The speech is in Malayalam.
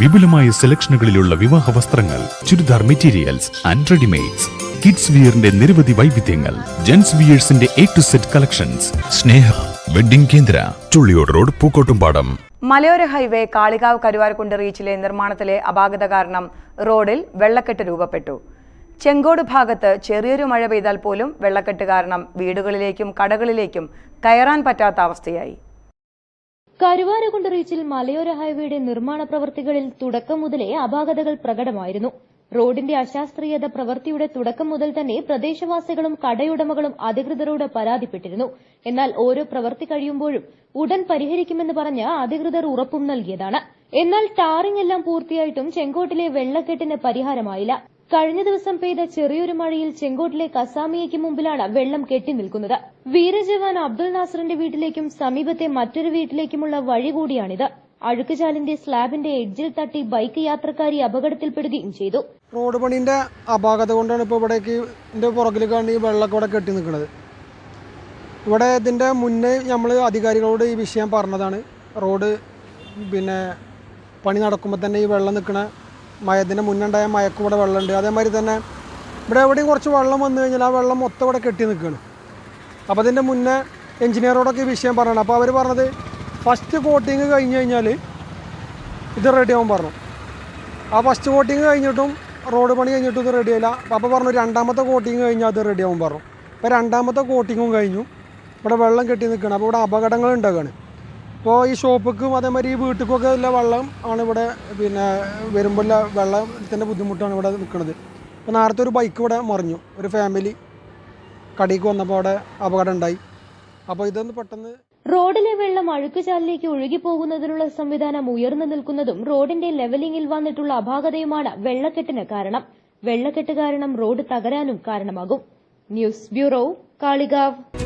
വിപുലമായ സെലക്ഷനുകളിലുള്ള വിവാഹ വസ്ത്രങ്ങൾ churidar materials and readymades kids വിയറിന്റെ നിരവധി വൈവിധ്യങ്ങൾ gents വിയേഴ്സിന്റെ A to set collections Sneha wedding കേന്ദ്ര ചുള്ളിയോട് റോഡ് പൂക്കോട്ടുംപാടം. മലയോര ഹൈവേ കാളികാവ് കരുവാരക്കുണ്ട് റീച്ചിലെ നിർമ്മാണത്തിലെ അപാകത കാരണം റോഡിൽ വെള്ളക്കെട്ട് രൂപപ്പെട്ടു. ചെങ്കോട് ഭാഗത്ത് ചെറിയൊരു മഴ പെയ്താൽ പോലും വെള്ളക്കെട്ട് കാരണം വീടുകളിലേക്കും കടകളിലേക്കും കയറാൻ പറ്റാത്ത അവസ്ഥയായി. കരുവാരകുണ്ട് റീച്ചിൽ മലയോര ഹൈവേയുടെ നിർമ്മാണ പ്രവൃത്തികളിൽ തുടക്കം മുതലേ അപാകതകൾ പ്രകടമായിരുന്നു. റോഡിന്റെ അശാസ്ത്രീയത പ്രവൃത്തിയുടെ തുടക്കം മുതൽ തന്നെ പ്രദേശവാസികളും കടയുടമകളും അധികൃതരോട് പരാതിപ്പെട്ടിരുന്നു. എന്നാൽ ഓരോ പ്രവൃത്തി കഴിയുമ്പോഴും ഉടൻ പരിഹരിക്കുമെന്ന് പറഞ്ഞ് അധികൃതർ ഉറപ്പും നൽകിയതാണ്. എന്നാൽ ടാറിംഗ് എല്ലാം പൂർത്തിയായിട്ടും ചെങ്കോട്ടിലെ വെള്ളക്കെട്ടിന് പരിഹാരമായില്ല. കഴിഞ്ഞ ദിവസം പെയ്ത ചെറിയൊരു മഴയിൽ ചെങ്കോട്ടിലെ കസാമിയയ്ക്ക് മുമ്പിലാണ് വെള്ളം കെട്ടി നിൽക്കുന്നത്. വീരജവാൻ അബ്ദുൾ നാസറിന്റെ വീട്ടിലേക്കും സമീപത്തെ മറ്റൊരു വീട്ടിലേക്കുമുള്ള വഴി കൂടിയാണിത്. അഴുക്കുചാലിന്റെ സ്ലാബിന്റെ എഡ്ജിൽ തട്ടി ബൈക്ക് യാത്രക്കാരി അപകടത്തിൽപ്പെടുകയും ചെയ്തു. റോഡ് പണിന്റെ അപാകത കൊണ്ടാണ് ഇപ്പോൾ ഇവിടേക്ക് പുറകിൽ കാണി ഈ കെട്ടി നിൽക്കുന്നത്. ഇവിടെ ഇതിന്റെ മുന്നേ നമ്മൾ അധികാരികളോട് ഈ വിഷയം പറഞ്ഞതാണ്. റോഡ് പിന്നെ പണി നടക്കുമ്പോൾ തന്നെ ഈ വെള്ളം നിൽക്കണ ഇതിന്റെ മുന്നുണ്ടായ മയക്കും ഇവിടെ വെള്ളമുണ്ട്. അതേമാതിരി തന്നെ ഇവിടെ എവിടെയും കുറച്ച് വെള്ളം വന്നു കഴിഞ്ഞാൽ ആ വെള്ളം മൊത്തം ഇവിടെ കെട്ടി നിൽക്കുകയാണ്. അപ്പോൾ അതിന്റെ മുന്നേ എഞ്ചിനീയറോടൊക്കെ ഈ വിഷയം പറയണം. അപ്പോൾ അവർ പറഞ്ഞത് ഫസ്റ്റ് കോട്ടിങ് കഴിഞ്ഞ് കഴിഞ്ഞാൽ ഇത് റെഡിയാവും പറഞ്ഞു. ആ ഫസ്റ്റ് കോട്ടിങ് കഴിഞ്ഞിട്ടും റോഡ് പണി കഴിഞ്ഞിട്ടും ഇത് റെഡിയായില്ല അപ്പോൾ പറഞ്ഞു രണ്ടാമത്തെ കോട്ടിങ് കഴിഞ്ഞാൽ അത് റെഡിയാവും പറഞ്ഞു. അപ്പോൾ രണ്ടാമത്തെ കോട്ടിങ്ങും കഴിഞ്ഞു. ഇവിടെ വെള്ളം കെട്ടി നിൽക്കുകയാണ്. അപ്പോൾ ഇവിടെ അപകടങ്ങൾ ഉണ്ടാക്കുകയാണ് ഇപ്പോൾ ഈ ഷോപ്പിക്കും അതേമാതിരി ഈ വീട്ടിലേക്കൊക്കെ ഉള്ള വെള്ളം ആണ് ഇവിടെ പിന്നെ വരുമ്പോൾ വെള്ളത്തിന്റെ ബുദ്ധിമുട്ടാണ് ഇവിടെ നിൽക്കുന്നത് അപ്പോൾ നേരത്തെ ഒരു ബൈക്ക് ഇവിടെ മറിഞ്ഞു. ഒരു ഫാമിലി കടിക്ക് വന്നപ്പോൾ അവിടെ അപകടം ഉണ്ടായി. അപ്പോൾ ഇതൊന്ന് പെട്ടെന്ന് റോഡിലെ വെള്ളം അഴുക്കുചാലിലേക്ക് ഒഴുകിപ്പോകുന്നതിനുള്ള സംവിധാനം ഉയർന്നു നിൽക്കുന്നതും റോഡിന്റെ ലെവലിംഗിൽ വന്നിട്ടുള്ള അപാകതയുമാണ് വെള്ളക്കെട്ടിന് കാരണം. വെള്ളക്കെട്ട് കാരണം റോഡ് തകരാനും കാരണമാകും. News bureau Kalikavu.